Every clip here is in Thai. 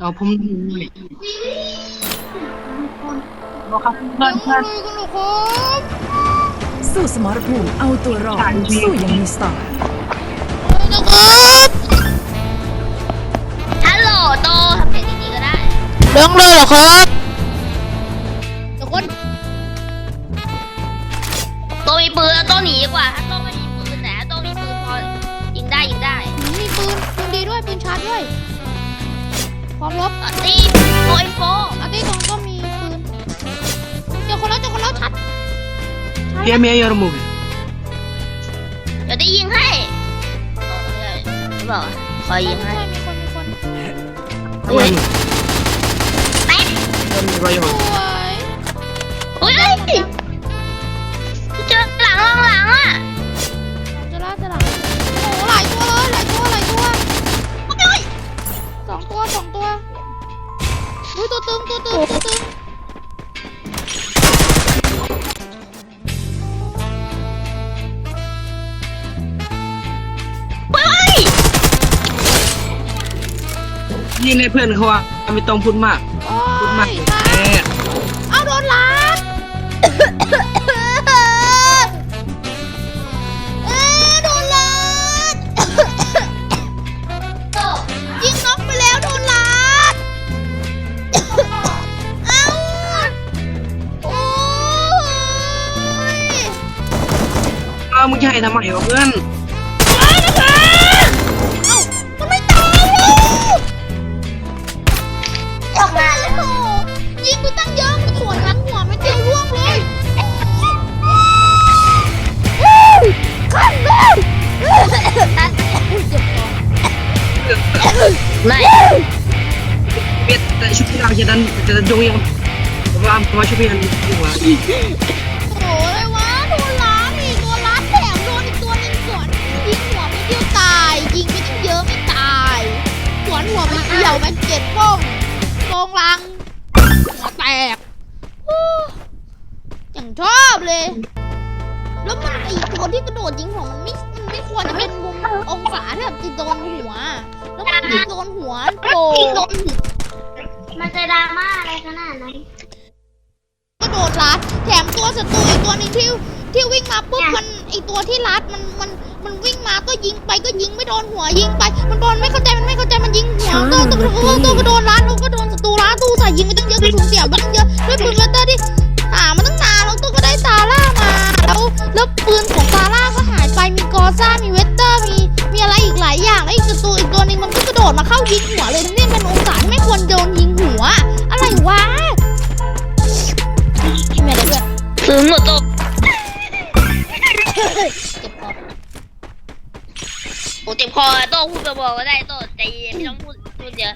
เอาผมดูหน่อยบอกครับเพื่อนเพื่อนลุยกันเหรอครับสู้สมรภูมิเอาตัวรอดสู้อย่างมีสไตล์เลยนะครับฮัลโหลโตทำเสียงดีๆก็ได้เรื่องเลยเหรอครับทุกคนโตมีปืนแล้วโตหนีดีกว่า ถ้าโตไม่มีปืนแต่ถ้าโตมีปืนพอยิงได้ยิงได้ มีปืนปืนดีด้วยปืนชาร์จด้วย พร้อมรบอะตีโอยโฟอาร์ตี้ตรงก็มีปืนเจอคนแล้วเจอคนแล้วชัดเฮียเมียยอร์มูฟเดี๋ยวได้ยิงให้เออไม่ได้หรือเปล่าคอยยิงให้ใช่มีคนมีคนทำไมแป๊ะเริ่มมี ยิงในเพื่อนเขาว่าไม่ต้องพูดมาก โอ้พูดมากยแหมเอาโดนลัดเอ๊ะโดนลัดยิงน็อกไปแล้วโดนลัดเอ้าโอ้ย เอามึงจะให้ทำไมวะเพื่อน แต่ชุดที่เราจะดันจะดันยงยังผมว่าผมว่าชุดพี่อันดีกว่าโอ้เลยวะโดนล้างอีกตัวล้างแถมโดนอีกตัวหนึงสวนยิงหัวไม่เดียวตาย ยิงไปตั้งเยอะไม่ตายสวนหัวไม่เดียวมันเจ็ดป้องกองลังหัวแตกโอ้อย่างชอบเลย แล้วมันไอตัวที่กระโดดยิงหัวมันไม่มันไม่ควรจะเป็นมุมองศาที่แบบจะโดนหัว แล้วมันยิงโดนหัวโผล่ มันจะดราม่าอะไรขนาดนั้น ก็โดนรัดแถมตัวศัตรูอีกตัวหนึงที่ที่วิ่งมาปุ๊บมันไอตัวที่รัดมันมันมันวิ่งมาก็ยิงไปก็ยิงไม่โดนหัวยิงไป มันโดนไม่เข้าใจมันไม่เข้าใจมันยิงหัวตัวตัวตัวตัวก็โดนรัดแล้วก็โดนศัตรูรัดตู้ใส่ยิงไปตั้งเยอะกระสุนเสียไปตั้งเยอะด้วยปืนเวเตอร์ที่หามาตั้งนานแล้วตัวก็ได้ซาร่ามาแล้วแล้วปืนของซาร่าก็หายไปมีกอซ่ามีเวเตอร์มีมีอะไรอีกหลายอย่างแล้วอีกศัตรูอีกตัวหนึงมันก็กระโดดมาเข้ายิงหัวเลยทั้งนี้เป็นองศาที่ไม่ควรโดนยิงหั ว อะไรวะไม่อะไรด้วยซื้อหมดโตเจ็บคอโอ้เจ็บคอโตพูดไปบอกก็ได้โตใจเย็นไม่ต้องพูดพูดเยอะ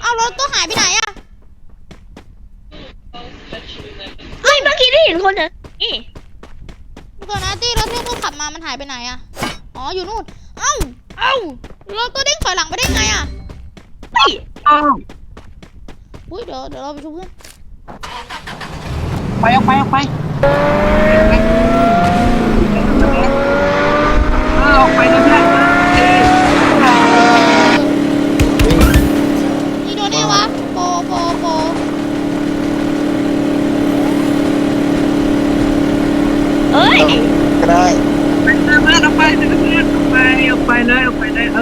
เอารถตัวหายไปไหนอะเฮ้ยเมื่อกี้ได้เห็นคนเหรอนี่เดี๋ยว ก่อนนะตี้รถที่ตัวขับมามันหายไปไหนอะอ๋ออยู่นู่นเอ้าเอ้ารถตัวเด้งถอยหลังไปได้ไงอะเฮ้ยอ้าวอุ้ยเดี๋ยวเดี๋ยวเราไปช่วยเพื่อนไปออกไปออกไปเออออกไปนะเพื่อนเอ้ย นี่โดนนี่วะโปโปโป เฮ้ย ก็ได้ ไปเพื่อนออกไปเพื่อนออกไปออกไปเลยออก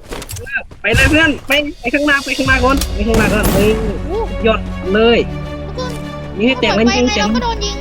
ไปวะบ๊ายบายไปเลยไปเลยโอ้โหบูมเขาเสียแล้วเลยเนี่ยเฮ้ยไปเลยไปเลยเพื่อนไปไปข้างหน้าไปข้างหน้าก่อนไปข้างหน้าก่อนเฮ้ยอู้ยอดเลย ทุกคนนี่ให้แต่งไปมันจริงไงจัเรางก็โดนยิง